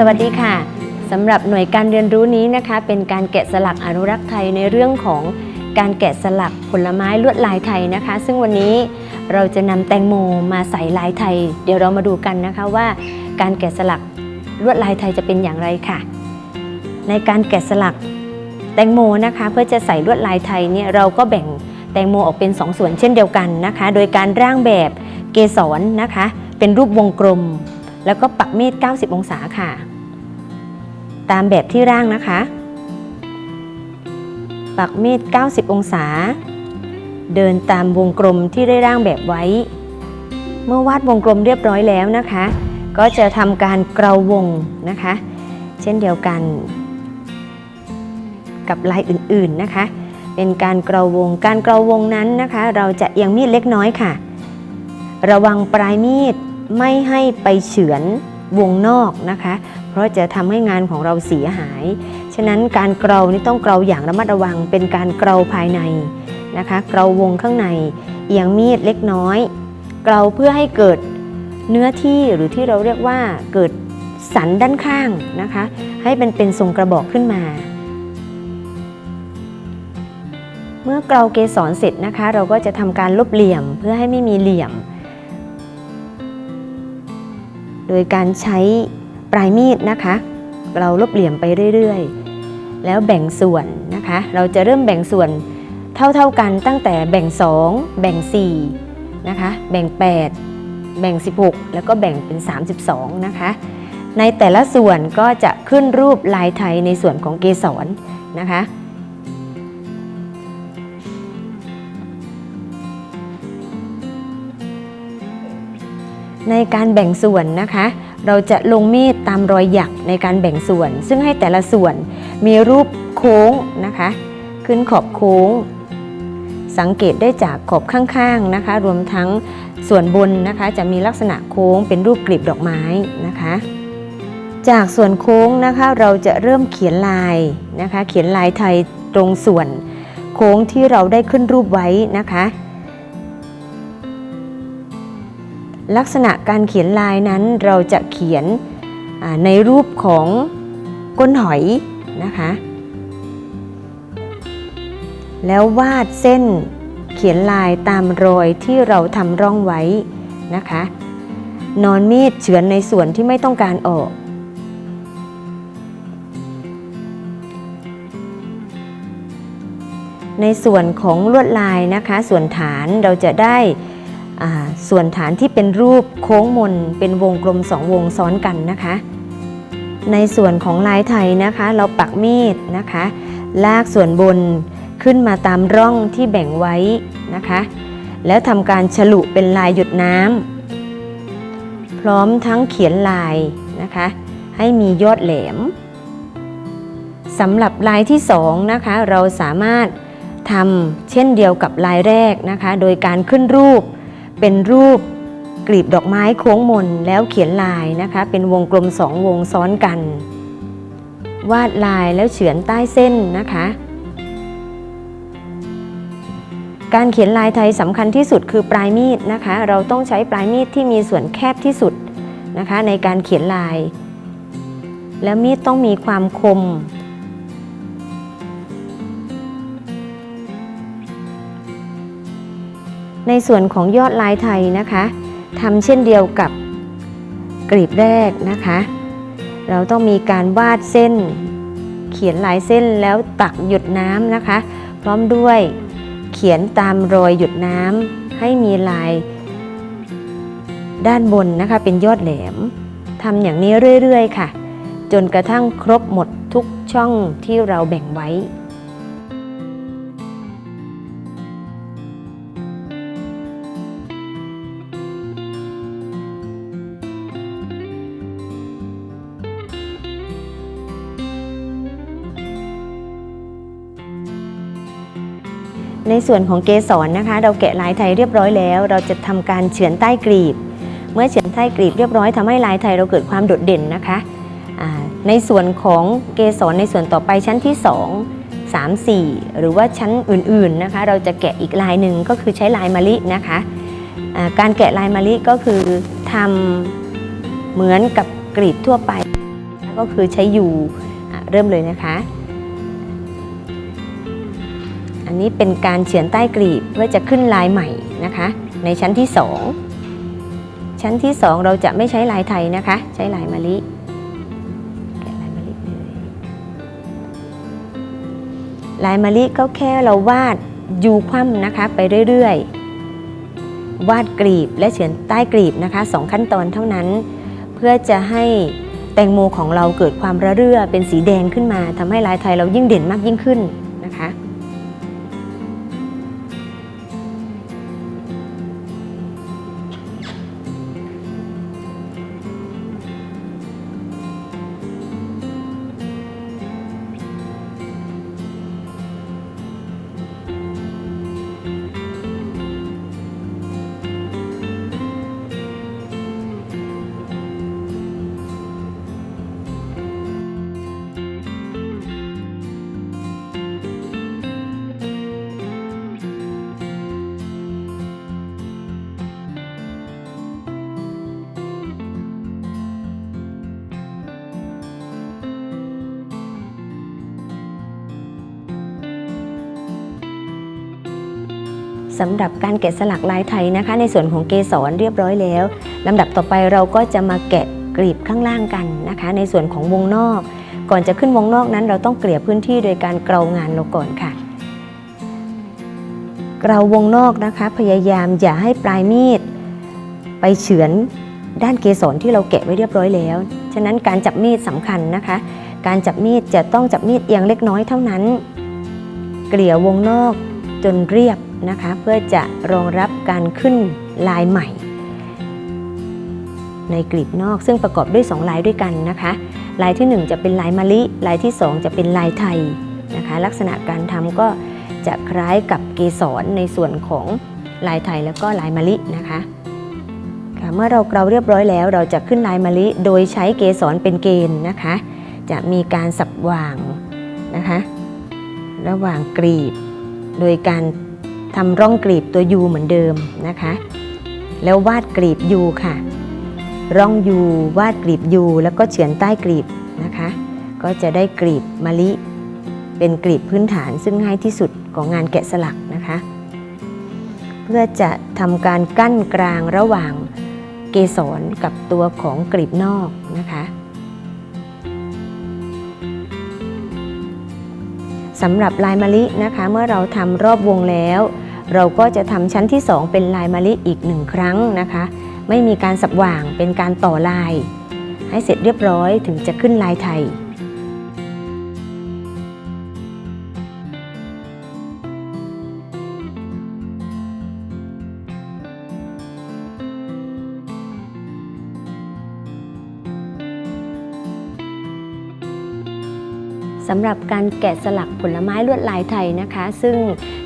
สวัสดีค่ะสำหรับหน่วยการเรียนรู้นี้นะคะ เป็นการแกะสลักอนุรักษ์ไทยในเรื่องของการแกะสลักผลไม้ลวดลายไทยนะคะ ซึ่งวันนี้เราจะนำแตงโมมาใส่ลายไทย เดี๋ยวเรามาดูกันนะคะว่าการแกะสลักลวดลายไทยจะเป็นอย่างไรค่ะ ในการแกะสลักแตงโมนะคะ เพื่อจะใส่ลวดลายไทยเนี่ยเราก็แบ่งแตงโมออกเป็นสองส่วนเช่นเดียวกันนะคะ โดยการร่างแบบเกสรนะคะ เป็นรูปวงกลม แล้วก็ปักมีด 90 องศาค่ะ ตามแบบที่ร่างนะคะ ปักมีด 90 องศา เดินตามวงกลมที่ได้ร่างแบบไว้ เมื่อวาดวงกลมเรียบร้อยแล้วนะคะ ก็จะทำการเกลาวงนะคะ เช่นเดียวกัน กับลายอื่นๆนะคะ เป็นการเกลาวง การเกลาวงนั้นนะคะ เราจะเอียงมีดเล็กน้อยค่ะ ระวังปลายมีด ไม่ให้ไปเฉือนวงนอกนะคะ เพราะจะทำให้งานของเราเสียหาย ฉะนั้นการเกลานี่ต้องเกลาอย่างระมัดระวัง เป็นการเกลาภายในนะคะเกลาวงข้างในเอียงมีดเล็กน้อย เกลาเพื่อให้เกิดเนื้อที่หรือที่เราเรียกว่าเกิดสันด้านข้างนะคะ ให้เป็นเป็นทรงกระบอกขึ้นมา เมื่อเกลาเกสรเสร็จนะคะ เราก็จะทำการลบเหลี่ยมเพื่อให้ไม่มีเหลี่ยม โดยการใช้ปลายมีดนะคะ เราลบเหลี่ยมไปเรื่อยๆ แล้วแบ่งส่วนนะคะ เราจะเริ่มแบ่งส่วนเท่าๆกันตั้งแต่แบ่ง 2 แบ่ง4นะคะ แบ่ง 8 แบ่ง 16 แล้วก็แบ่งเป็น 32 นะคะ ในแต่ละส่วนก็จะขึ้นรูปลายไทยในส่วนของเกสรนะคะ ในการแบ่งส่วนนะคะ เราจะลงมีดตามรอยหยักในการแบ่งส่วน ซึ่งให้แต่ละส่วนมีรูปโค้งนะคะ ขึ้นขอบโค้ง สังเกตได้จากขอบข้างๆนะคะ รวมทั้งส่วนบนนะคะ จะมีลักษณะโค้งเป็นรูปกลีบดอกไม้นะคะ จากส่วนโค้งนะคะเราจะเริ่มเขียนลายนะคะ เขียนลายไทยตรงส่วนโค้งที่เราได้ขึ้นรูปไว้นะคะ ลักษณะการเขียนลายนั้นเราจะเขียนในรูปของก้นหอยนะคะ แล้ววาดเส้นเขียนลายตามรอยที่เราทำร่องไว้นะคะ นอนมีดเฉือนในส่วนที่ไม่ต้องการออก ในส่วนของลวดลายนะคะ ส่วนฐานเราจะได้ ส่วนฐานที่เป็นรูปโค้งมนเป็นวงกลมสองวงซ้อนกันนะคะ ในส่วนของลายไทยนะคะ เราปักมีดนะคะ ลากส่วนบนขึ้นมาตามร่องที่แบ่งไว้นะคะ แล้วทำการฉลุเป็นลายหยุดน้ำพร้อมทั้งเขียนลายนะคะ ให้มียอดแหลมสำหรับลายที่สองนะคะ เราสามารถทำเช่นเดียวกับลายแรกนะคะ โดยการขึ้นรูป เป็นรูปกลีบดอกไม้โค้งมนแล้วเขียนลายนะคะ เป็นวงกลมสองวงซ้อนกัน วาดลายแล้วเฉือนใต้เส้นนะคะ การเขียนลายไทยสำคัญที่สุดคือปลายมีดนะคะ เราต้องใช้ปลายมีดที่มีส่วนแคบที่สุดนะคะ ในการเขียนลาย แล้วมีดต้องมีความคม ในส่วนของยอดลายไทยนะคะทำเช่นเดียวกับกลีบแรกนะคะ เราต้องมีการวาดเส้น เขียนลายเส้นแล้วตักหยุดน้ำนะคะ พร้อมด้วยเขียนตามรอยหยุดน้ำให้มีลายด้านบนนะคะเป็นยอดแหลมทำอย่างนี้เรื่อย ๆ ค่ะ จนกระทั่งครบหมดทุกช่องที่เราแบ่งไว้ ในส่วนของเกสรนะคะ เราแกะลายไทยเรียบร้อยแล้ว เราจะทำการเฉือนใต้กลีบ เมื่อเฉือนใต้กลีบเรียบร้อยทำให้ลายไทยเราเกิดความโดดเด่นนะคะในส่วนของเกสรในส่วนต่อไปชั้นที่ 2 3 4 หรือว่าชั้นอื่นๆนะคะ เราจะแกะอีกลายหนึ่งก็คือใช้ลายมะลินะคะการแกะลายมะลิก็คือทำเหมือนกับกลีบทั่วไป ก็คือใช้ยูอะเริ่มเลยนะคะ อันนี้เป็นการเฉือนใต้กลีบเพื่อจะขึ้นลายใหม่นะคะ ในชั้นที่ 2 ชั้นที่ 2 เราจะไม่ใช้ลายไทยนะคะ ใช้ลายมะลิลายมะลิเลยลายมะลิก็แค่เราวาดยูคว่ำนะคะไปเรื่อยๆ วาดกลีบและเฉือนใต้กลีบนะคะสองขั้นตอนเท่านั้น เพื่อจะให้แตงโมของเราเกิดความระเรื่อเป็นสีแดงขึ้นมาทำให้ลายไทยเรายิ่งเด่นมากยิ่งขึ้นนะคะ สำหรับการแกะสลักลายไทยนะคะ ในส่วนของเกสรเรียบร้อยแล้วลำดับต่อไปเราก็จะมาแกะกลีบข้างล่างกันนะคะ ในส่วนของวงนอก ก่อนจะขึ้นวงนอกนั้น เราต้องเกลี่ยพื้นที่โดยการเกลางานเราก่อนค่ะ เกลาวงนอกนะคะ พยายามอย่าให้ปลายมีด ไปเฉือนด้านเกสรที่เราแกะไว้เรียบร้อยแล้ว ฉะนั้นการจับมีดสำคัญนะคะ การจับมีดจะต้องจับมีดเอียงเล็กน้อยเท่านั้น เกลี่ยวงนอกจนเรียบ นะคะเพื่อจะรองรับการขึ้นลายใหม่ ในกลีบนอกซึ่งประกอบด้วย 2 ลายด้วยกันนะคะ ลายที่ 1 จะเป็นลายมะลิ ลายที่ 2 จะเป็นลายไทยนะคะ ลักษณะการทำก็จะคล้ายกับเกสรในส่วนของลายไทยแล้วก็ลายมะลินะคะค่ะเมื่อเราเกลาเรียบร้อยแล้ว เราจะขึ้นลายมะลิ โดยใช้เกสรเป็นเกณฑ์นะคะ จะมีการสับวางนะคะ ระหว่างกลีบ โดยการ ทำร่องกลีบตัวยูเหมือนเดิมนะคะ แล้ววาดกลีบยูค่ะ ร่องยูวาดกลีบยูแล้วก็เฉือนใต้กลีบนะคะ ก็จะได้กลีบมะลิ เป็นกลีบพื้นฐานซึ่งง่ายที่สุดของงานแกะสลักนะคะ เพื่อจะทำการกั้นกลางระหว่างเกสรกับตัวของกลีบนอกนะคะสำหรับลายมะลินะคะ เมื่อเราทำรอบวงแล้ว เราก็จะทำชั้นที่ 2 เป็นลายมะลิอีกหนึ่งครั้งนะคะ ไม่มีการสับว่างเป็นการต่อลาย ให้เสร็จเรียบร้อยถึงจะขึ้นลายไทย สำหรับการแกะสลักผลไม้ลวดลายไทยนะคะ ซึ่ง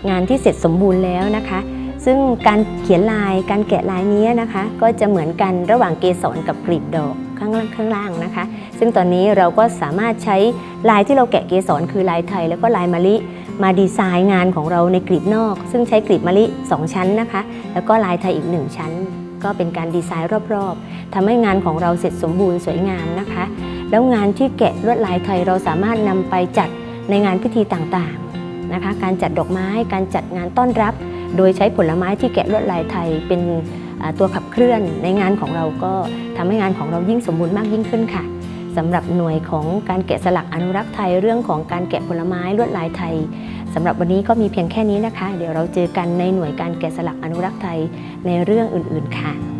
งานที่เสร็จสมบูรณ์แล้วนะคะ ซึ่งการเขียนลายการแกะลายนี้นะคะ ก็จะเหมือนกันระหว่างเกสรกับกลีบดอกข้างล่างข้างล่างนะคะ ซึ่งตอนนี้เราก็สามารถใช้ลายที่เราแกะเกสรคือลายไทย แล้วก็ลายมะลิมาดีไซน์งานของเราในกลีบนอก ซึ่งใช้กลีบมะลิ 2 ชั้นนะคะ แล้วก็ลายไทยอีก 1 ชั้น ก็เป็นการดีไซน์รอบๆทำให้งานของเราเสร็จสมบูรณ์สวยงามนะคะ แล้วงานที่แกะลวดลายไทยเราสามารถนำไปจัดในงานพิธีต่างๆนะคะ การจัดดอกไม้การจัดงานต้อนรับ โดยใช้ผลไม้ที่แกะลวดลายไทยเป็นตัวขับเคลื่อนในงานของเราก็ทำให้งานของเรายิ่งสมบูรณ์มากยิ่งขึ้นค่ะสำหรับหน่วยของการแกะสลักอนุรักษ์ไทยเรื่องของการแกะผลไม้ลวดลายไทยสำหรับวันนี้ก็มีเพียงแค่นี้นะคะ เดี๋ยวเราเจอกันในหน่วยการแกะสลักอนุรักษ์ไทยในเรื่องอื่นๆค่ะ